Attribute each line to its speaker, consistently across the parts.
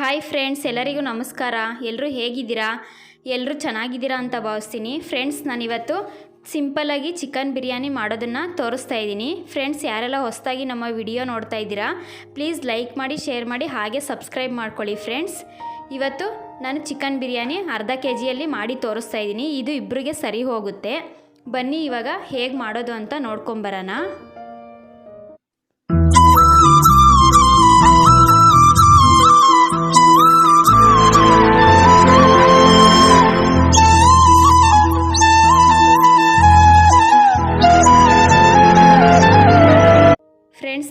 Speaker 1: Hi friends ಎಲ್ಲರಿಗೂ ನಮಸ್ಕಾರ. ಎಲ್ಲರೂ ಹೇಗಿದ್ದೀರಾ? ಎಲ್ಲರೂ ಚೆನ್ನಾಗಿದ್ದೀರಾ ಅಂತ ಭಾವಿಸ್ತೀನಿ. ಫ್ರೆಂಡ್ಸ್ ನಾನಿವತ್ತು ಸಿಂಪಲ್ಲಾಗಿ ಚಿಕನ್ ಬಿರಿಯಾನಿ ಮಾಡೋದನ್ನು ತೋರಿಸ್ತಾ ಇದ್ದೀನಿ. ಫ್ರೆಂಡ್ಸ್ ಯಾರೆಲ್ಲ ಹೊಸದಾಗಿ ನಮ್ಮ ವಿಡಿಯೋ ನೋಡ್ತಾ ಇದ್ದೀರಾ ಪ್ಲೀಸ್ ಲೈಕ್ ಮಾಡಿ ಶೇರ್ ಮಾಡಿ, ಹಾಗೆ ಸಬ್ಸ್ಕ್ರೈಬ್ ಮಾಡ್ಕೊಳ್ಳಿ ಫ್ರೆಂಡ್ಸ್ ಇವತ್ತು ನಾನು ಚಿಕನ್ ಬಿರಿಯಾನಿ ಅರ್ಧ ಕೆ ಜಿಯಲ್ಲಿ ಮಾಡಿ ತೋರಿಸ್ತಾ ಇದ್ದೀನಿ. ಇದು ಇಬ್ಬರಿಗೆ ಸರಿ ಹೋಗುತ್ತೆ. ಬನ್ನಿ ಇವಾಗ ಹೇಗೆ ಮಾಡೋದು ಅಂತ ನೋಡ್ಕೊಂಬರೋಣ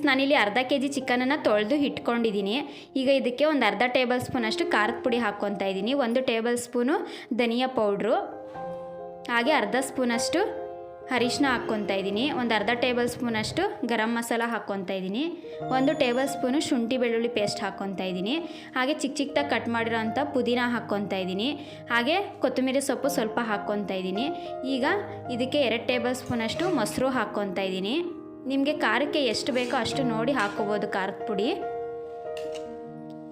Speaker 1: ನಾನಿಲ್ಲಿ ಅರ್ಧ ಕೆ ಜಿ ಚಿಕನನ್ನು ತೊಳೆದು ಇಟ್ಕೊಂಡಿದ್ದೀನಿ. ಈಗ ಇದಕ್ಕೆ ಒಂದು ಅರ್ಧ ಟೇಬಲ್ ಸ್ಪೂನಷ್ಟು ಖಾರದ ಪುಡಿ ಹಾಕ್ಕೊತಾ ಇದ್ದೀನಿ. ಒಂದು ಟೇಬಲ್ ಸ್ಪೂನು ಧನಿಯಾ ಪೌಡ್ರು. ಹಾಗೆ ಅರ್ಧ ಸ್ಪೂನಷ್ಟು ಅರಿಶಿನ ಹಾಕ್ಕೊತಾ ಇದ್ದೀನಿ. ಒಂದು ಅರ್ಧ ಟೇಬಲ್ ಸ್ಪೂನಷ್ಟು ಗರಂ ಮಸಾಲ ಹಾಕ್ಕೊತಾ ಇದ್ದೀನಿ. ಒಂದು ಟೇಬಲ್ ಸ್ಪೂನು ಶುಂಠಿ ಬೆಳ್ಳುಳ್ಳಿ ಪೇಸ್ಟ್ ಹಾಕ್ಕೊತಾ ಇದ್ದೀನಿ. ಹಾಗೆ ಚಿಕ್ಕ ಚಿಕ್ಕದಾಗಿ ಕಟ್ ಮಾಡಿರೋಂಥ ಪುದೀನ ಹಾಕ್ಕೊತಾ ಇದ್ದೀನಿ. ಹಾಗೆ ಕೊತ್ತಂಬರಿ ಸೊಪ್ಪು ಸ್ವಲ್ಪ ಹಾಕ್ಕೊತಾ ಇದ್ದೀನಿ. ಈಗ ಇದಕ್ಕೆ ಎರಡು ಟೇಬಲ್ ಸ್ಪೂನಷ್ಟು ಮೊಸರು ಹಾಕ್ಕೊತಾ ಇದ್ದೀನಿ. ನಿಮಗೆ ಖಾರಕ್ಕೆ ಎಷ್ಟು ಬೇಕೋ ಅಷ್ಟು ನೋಡಿ ಹಾಕ್ಕೋಬೋದು ಖಾರದ ಪುಡಿ.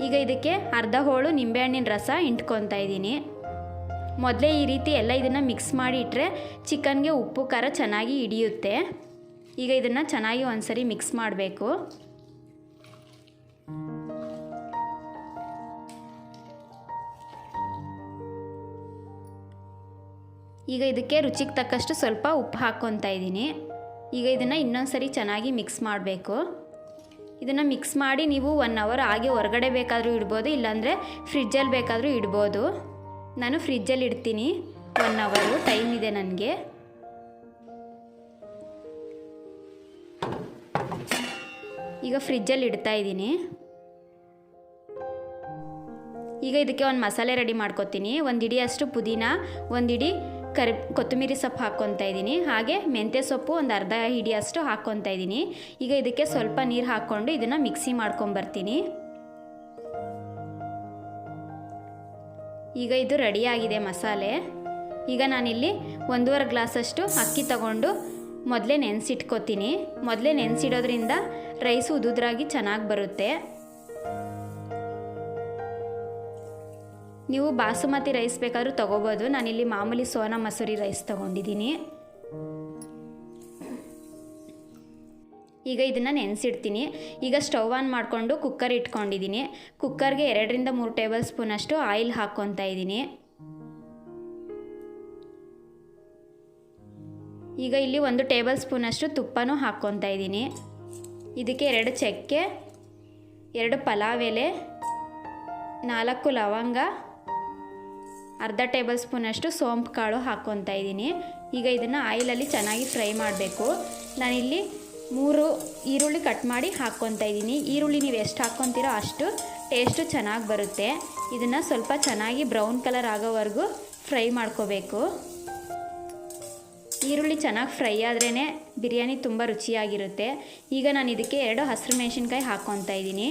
Speaker 1: ಈಗ ಇದಕ್ಕೆ ಅರ್ಧ ಹೋಳು ನಿಂಬೆಹಣ್ಣಿನ ರಸ ಇಂಟ್ಕೊತಾ ಇದ್ದೀನಿ. ಮೊದಲೇ ಈ ರೀತಿ ಎಲ್ಲ ಇದನ್ನು ಮಿಕ್ಸ್ ಮಾಡಿ ಇಟ್ಟರೆ ಚಿಕನ್ಗೆ ಉಪ್ಪು, ಖಾರ ಚೆನ್ನಾಗಿ ಹಿಡಿಯುತ್ತೆ. ಈಗ ಇದನ್ನು ಚೆನ್ನಾಗಿ ಒಂದ್ಸರಿ ಮಿಕ್ಸ್ ಮಾಡಬೇಕು. ಈಗ ಇದಕ್ಕೆ ರುಚಿಗೆ ತಕ್ಕಷ್ಟು ಸ್ವಲ್ಪ ಉಪ್ಪು ಹಾಕ್ಕೊತಾ ಇದ್ದೀನಿ. ಈಗ ಇದನ್ನು ಇನ್ನೊಂದು ಸರಿ ಚೆನ್ನಾಗಿ ಮಿಕ್ಸ್ ಮಾಡಬೇಕು. ಇದನ್ನು ಮಿಕ್ಸ್ ಮಾಡಿ ನೀವು ಒನ್ ಅವರ್ ಹಾಗೆ ಹೊರಗಡೆ ಬೇಕಾದರೂ ಇಡ್ಬೋದು, ಇಲ್ಲಾಂದರೆ ಫ್ರಿಜ್ಜಲ್ಲಿ ಬೇಕಾದರೂ ಇಡ್ಬೋದು. ನಾನು ಫ್ರಿಜ್ಜಲ್ಲಿ ಇಡ್ತೀನಿ ಒನ್ ಅವರು ಟೈಮ್ ಇದೆ ನನಗೆ. ಈಗ ಫ್ರಿಜ್ಜಲ್ಲಿ ಇಡ್ತಾ ಇದ್ದೀನಿ. ಈಗ ಇದಕ್ಕೆ ಒಂದು ಮಸಾಲೆ ರೆಡಿ ಮಾಡ್ಕೊತೀನಿ. ಒಂದು ಇಡಿಯಷ್ಟು ಪುದೀನ, ಒಂದು ಇಡಿ ಕರಿ ಕೊತ್ತಂಬರಿ ಸೊಪ್ಪು ಹಾಕ್ಕೊತಾ ಇದ್ದೀನಿ. ಹಾಗೆ ಮೆಂತ್ಯ ಸೊಪ್ಪು ಒಂದು ಅರ್ಧ ಹಿಡಿಯಷ್ಟು ಹಾಕ್ಕೊತಾ ಇದ್ದೀನಿ. ಈಗ ಇದಕ್ಕೆ ಸ್ವಲ್ಪ ನೀರು ಹಾಕ್ಕೊಂಡು ಇದನ್ನು ಮಿಕ್ಸಿ ಮಾಡ್ಕೊಂಬರ್ತೀನಿ ಈಗ ಇದು ರೆಡಿಯಾಗಿದೆ ಮಸಾಲೆ. ಈಗ ನಾನಿಲ್ಲಿ ಒಂದೂವರೆ ಗ್ಲಾಸಷ್ಟು ಅಕ್ಕಿ ತಗೊಂಡು ಮೊದಲೇ ನೆನೆಸಿಟ್ಕೋತೀನಿ. ಮೊದಲೇ ನೆನೆಸಿಡೋದ್ರಿಂದ ರೈಸು ಉದುದ್ರಾಗಿ ಚೆನ್ನಾಗಿ ಬರುತ್ತೆ. ನೀವು ಬಾಸುಮತಿ ರೈಸ್ ಬೇಕಾದರೂ ತೊಗೋಬೋದು. ನಾನಿಲ್ಲಿ ಮಾಮೂಲಿ ಸೋನಾ ಮಸೂರಿ ರೈಸ್ ತೊಗೊಂಡಿದ್ದೀನಿ. ಈಗ ಇದನ್ನು ನೆನೆಸಿಡ್ತೀನಿ. ಈಗ ಸ್ಟವ್ ಆನ್ ಮಾಡಿಕೊಂಡು ಕುಕ್ಕರ್ ಇಟ್ಕೊಂಡಿದ್ದೀನಿ. ಕುಕ್ಕರ್ಗೆ ಎರಡರಿಂದ ಮೂರು ಟೇಬಲ್ ಸ್ಪೂನಷ್ಟು ಆಯಿಲ್ ಹಾಕ್ಕೊತಾ ಇದ್ದೀನಿ. ಈಗ ಇಲ್ಲಿ ಒಂದು ಟೇಬಲ್ ಸ್ಪೂನಷ್ಟು ತುಪ್ಪನೂ ಹಾಕ್ಕೊತಾ ಇದ್ದೀನಿ. ಇದಕ್ಕೆ ಎರಡು ಚಕ್ಕೆ, ಎರಡು ಪಲಾವ್ ಎಲೆ, ನಾಲ್ಕು ಲವಂಗ ಅರ್ಧ ಟೇಬಲ್ ಸ್ಪೂನಷ್ಟು ಸೋಂಪು ಕಾಳು ಹಾಕ್ಕೊತಾ ಇದ್ದೀನಿ. ಈಗ ಇದನ್ನು ಆಯಿಲಲ್ಲಿ ಚೆನ್ನಾಗಿ ಫ್ರೈ ಮಾಡಬೇಕು. ನಾನಿಲ್ಲಿ ಮೂರು ಈರುಳ್ಳಿ ಕಟ್ ಮಾಡಿ ಹಾಕ್ಕೊತಾ ಇದ್ದೀನಿ. ಈರುಳ್ಳಿ ನೀವು ಎಷ್ಟು ಹಾಕ್ಕೊತೀರೋ ಅಷ್ಟು ಟೇಸ್ಟು ಚೆನ್ನಾಗಿ ಬರುತ್ತೆ. ಇದನ್ನು ಸ್ವಲ್ಪ ಚೆನ್ನಾಗಿ ಬ್ರೌನ್ ಕಲರ್ ಆಗೋವರೆಗೂ ಫ್ರೈ ಮಾಡ್ಕೋಬೇಕು. ಈರುಳ್ಳಿ ಚೆನ್ನಾಗಿ ಫ್ರೈ ಆದ್ರೇ ಬಿರಿಯಾನಿ ತುಂಬ ರುಚಿಯಾಗಿರುತ್ತೆ. ಈಗ ನಾನು ಇದಕ್ಕೆ ಎರಡು ಹಸಿರು ಮೆಣಸಿನ್ಕಾಯಿ ಹಾಕ್ಕೊತಾ ಇದ್ದೀನಿ.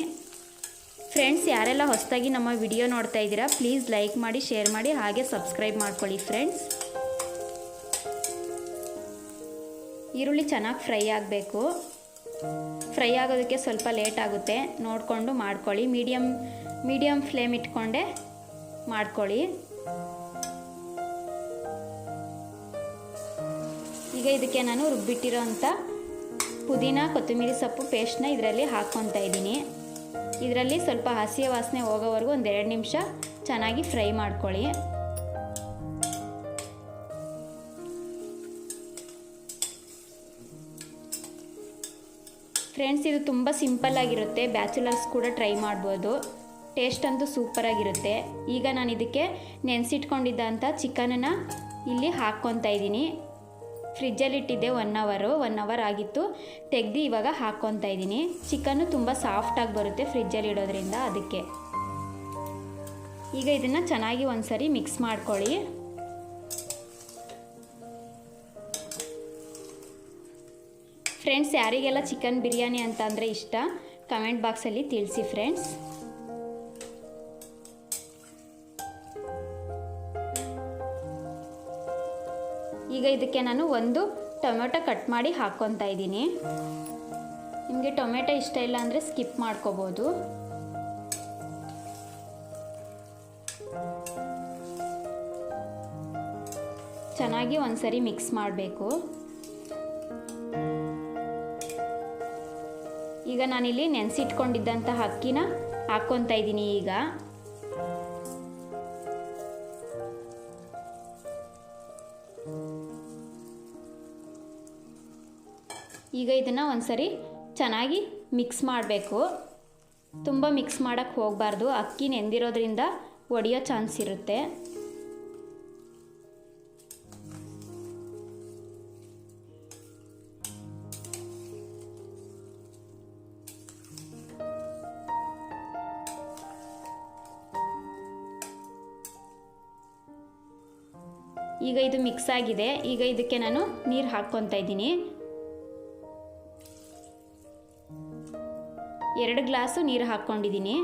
Speaker 1: ಫ್ರೆಂಡ್ಸ್ ಯಾರೆಲ್ಲ ಹೊಸದಾಗಿ ನಮ್ಮ ವಿಡಿಯೋ ನೋಡ್ತಾ ಇದ್ದೀರಾ ಪ್ಲೀಸ್ ಲೈಕ್ ಮಾಡಿ ಶೇರ್ ಮಾಡಿ, ಹಾಗೆ ಸಬ್ಸ್ಕ್ರೈಬ್ ಮಾಡ್ಕೊಳ್ಳಿ ಫ್ರೆಂಡ್ಸ್ ಈರುಳ್ಳಿ ಚೆನ್ನಾಗಿ ಫ್ರೈ ಆಗಬೇಕು. ಫ್ರೈ ಆಗೋದಕ್ಕೆ ಸ್ವಲ್ಪ ಲೇಟ್ ಆಗುತ್ತೆ. ನೋಡಿಕೊಂಡು ಮಾಡ್ಕೊಳ್ಳಿ. ಮೀಡಿಯಮ್ ಮೀಡಿಯಮ್ ಫ್ಲೇಮ್ ಇಟ್ಕೊಂಡೆ ಮಾಡ್ಕೊಳ್ಳಿ. ಈಗ ಇದಕ್ಕೆ ನಾನು ರುಬ್ಬಿಟ್ಟಿರೋ ಅಂಥ ಪುದೀನ, ಕೊತ್ತಂಬರಿ ಸೊಪ್ಪು ಪೇಸ್ಟ್ನ ಇದರಲ್ಲಿ ಹಾಕ್ಕೊತಾ ಇದ್ದೀನಿ. ಇದರಲ್ಲಿ ಸ್ವಲ್ಪ ಹಸಿಯ ವಾಸನೆ ಹೋಗೋವರೆಗೂ ಒಂದು ಎರಡು ನಿಮಿಷ ಚೆನ್ನಾಗಿ ಫ್ರೈ ಮಾಡ್ಕೊಳ್ಳಿ. ಫ್ರೆಂಡ್ಸ್, ಇದು ತುಂಬ ಸಿಂಪಲ್ಲಾಗಿರುತ್ತೆ ಬ್ಯಾಚುಲರ್ಸ್ ಕೂಡ ಟ್ರೈ ಮಾಡ್ಬೋದು. ಟೇಸ್ಟ್ ಅಂತೂ ಸೂಪರಾಗಿರುತ್ತೆ ಈಗ ನಾನು ಇದಕ್ಕೆ ನೆನೆಸಿಟ್ಕೊಂಡಿದ್ದಂಥ ಚಿಕನನ್ನು ಇಲ್ಲಿ ಹಾಕ್ಕೊತಾ ಇದ್ದೀನಿ. ಫ್ರಿಜ್ಜಲ್ಲಿ ಇಟ್ಟಿದ್ದೆ ಒನ್ ಅವರು ಒನ್ ಅವರ್ ಆಗಿತ್ತು. ತೆಗೆದು ಇವಾಗ ಹಾಕ್ಕೊತಾ ಇದ್ದೀನಿ. ಚಿಕನ್ನು ತುಂಬ ಸಾಫ್ಟಾಗಿ ಬರುತ್ತೆ ಫ್ರಿಜ್ಜಲ್ಲಿ ಇಡೋದ್ರಿಂದ ಅದಕ್ಕೆ. ಈಗ ಇದನ್ನು ಚೆನ್ನಾಗಿ ಒಂದ್ಸರಿ ಮಿಕ್ಸ್ ಮಾಡ್ಕೊಳ್ಳಿ. ಫ್ರೆಂಡ್ಸ್ ಯಾರಿಗೆಲ್ಲ ಚಿಕನ್ ಬಿರಿಯಾನಿ ಅಂತ ಅಂದರೆ ಇಷ್ಟ ಕಮೆಂಟ್ ಬಾಕ್ಸಲ್ಲಿ ತಿಳಿಸಿ ಫ್ರೆಂಡ್ಸ್ ಇದಕ್ಕೆ ನಾನು ಒಂದು ಟೊಮೆಟೊ ಕಟ್ ಮಾಡಿ ಹಾಕ್ಕೊತಾ ಇದ್ದೀನಿ. ನಿಮಗೆ ಟೊಮೆಟೊ ಇಷ್ಟ ಇಲ್ಲ ಅಂದರೆ ಸ್ಕಿಪ್ ಮಾಡ್ಕೋಬೋದು. ಚೆನ್ನಾಗಿ ಒಂದ್ಸರಿ ಮಿಕ್ಸ್ ಮಾಡಬೇಕು. ಈಗ ನಾನಿಲ್ಲಿ ನೆನೆಸಿಟ್ಕೊಂಡಿದ್ದಂಥ ಅಕ್ಕಿನ ಹಾಕ್ಕೊತಾ ಇದ್ದೀನಿ ಈಗ. ಈಗ ಇದನ್ನು ಒಂದ್ಸರಿ ಚೆನ್ನಾಗಿ ಮಿಕ್ಸ್ ಮಾಡಬೇಕು. ತುಂಬ ಮಿಕ್ಸ್ ಮಾಡೋಕ್ಕೆ ಹೋಗಬಾರ್ದು. ಅಕ್ಕಿ ನೆಂದಿರೋದ್ರಿಂದ ಒಡೆಯೋ ಚಾನ್ಸ್ ಇರುತ್ತೆ. ಈಗ ಇದು ಮಿಕ್ಸ್ ಆಗಿದೆ. ಈಗ ಇದಕ್ಕೆ ನಾನು ನೀರು ಹಾಕ್ಕೊತಾ ಇದ್ದೀನಿ. ಎರಡು ಗ್ಲಾಸು ನೀರು ಹಾಕ್ಕೊಂಡಿದ್ದೀನಿ.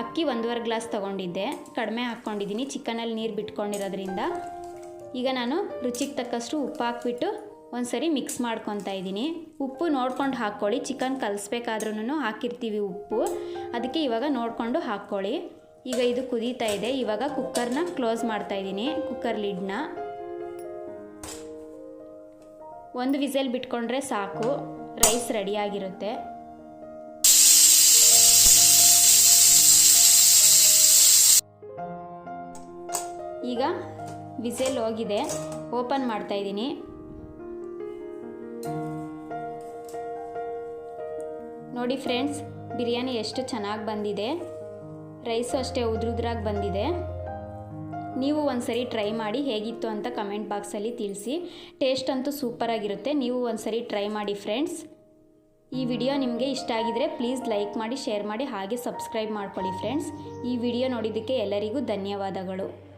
Speaker 1: ಅಕ್ಕಿ ಒಂದೂವರೆ ಗ್ಲಾಸ್ ತೊಗೊಂಡಿದ್ದೆ. ಕಡಿಮೆ ಹಾಕ್ಕೊಂಡಿದ್ದೀನಿ. ಚಿಕನಲ್ಲಿ ನೀರು ಬಿಟ್ಕೊಂಡಿರೋದ್ರಿಂದ. ಈಗ ನಾನು ರುಚಿಗೆ ತಕ್ಕಷ್ಟು ಉಪ್ಪು ಹಾಕ್ಬಿಟ್ಟು ಒಂದ್ಸರಿ ಮಿಕ್ಸ್ ಮಾಡ್ಕೊತಾ ಇದ್ದೀನಿ. ಉಪ್ಪು ನೋಡ್ಕೊಂಡು ಹಾಕ್ಕೊಳ್ಳಿ. ಚಿಕನ್ ಕಲಿಸ್ಬೇಕಾದ್ರೂ ಹಾಕಿರ್ತೀವಿ ಉಪ್ಪು. ಅದಕ್ಕೆ ಇವಾಗ ನೋಡಿಕೊಂಡು ಹಾಕ್ಕೊಳ್ಳಿ. ಈಗ ಇದು ಕುದೀತಾ ಇದೆ. ಇವಾಗ ಕುಕ್ಕರ್ನ ಕ್ಲೋಸ್ ಮಾಡ್ತಾ ಇದ್ದೀನಿ. ಕುಕ್ಕರ್ ಲಿಡ್ನ ಒಂದು ವಿಸಲ್ ಬಿಟ್ಕೊಂಡ್ರೆ ಸಾಕು. ರೈಸ್ ರೆಡಿಯಾಗಿರುತ್ತೆ ಈಗ ವಿಸೆಲ್ ಹೋಗಿದೆ. ಓಪನ್ ಮಾಡ್ತಾ ಇದ್ದೀನಿ. ನೋಡಿ ಫ್ರೆಂಡ್ಸ್, ಬಿರಿಯಾನಿ ಎಷ್ಟು ಚೆನ್ನಾಗಿ ಬಂದಿದೆ. ರೈಸು ಅಷ್ಟೇ ಉದ್ರುದ್ರಾಗಿ ಬಂದಿದೆ. ನೀವು ಒಂದ್ಸರಿ ಟ್ರೈ ಮಾಡಿ ಹೇಗಿತ್ತು ಅಂತ ಕಮೆಂಟ್ ಬಾಕ್ಸಲ್ಲಿ ತಿಳಿಸಿ. ಟೇಸ್ಟ್ ಅಂತೂ ಸೂಪರಾಗಿರುತ್ತೆ. ನೀವು ಒಂದ್ಸರಿ ಟ್ರೈ ಮಾಡಿ ಫ್ರೆಂಡ್ಸ್. ಈ ವಿಡಿಯೋ ನಿಮಗೆ ಇಷ್ಟ ಆಗಿದರೆ ಪ್ಲೀಸ್ ಲೈಕ್ ಮಾಡಿ, ಶೇರ್ ಮಾಡಿ, ಹಾಗೆ ಸಬ್ಸ್ಕ್ರೈಬ್ ಮಾಡ್ಕೊಳ್ಳಿ ಫ್ರೆಂಡ್ಸ್. ಈ ವಿಡಿಯೋ ನೋಡಿದ್ದಕ್ಕೆ ಎಲ್ಲರಿಗೂ ಧನ್ಯವಾದಗಳು.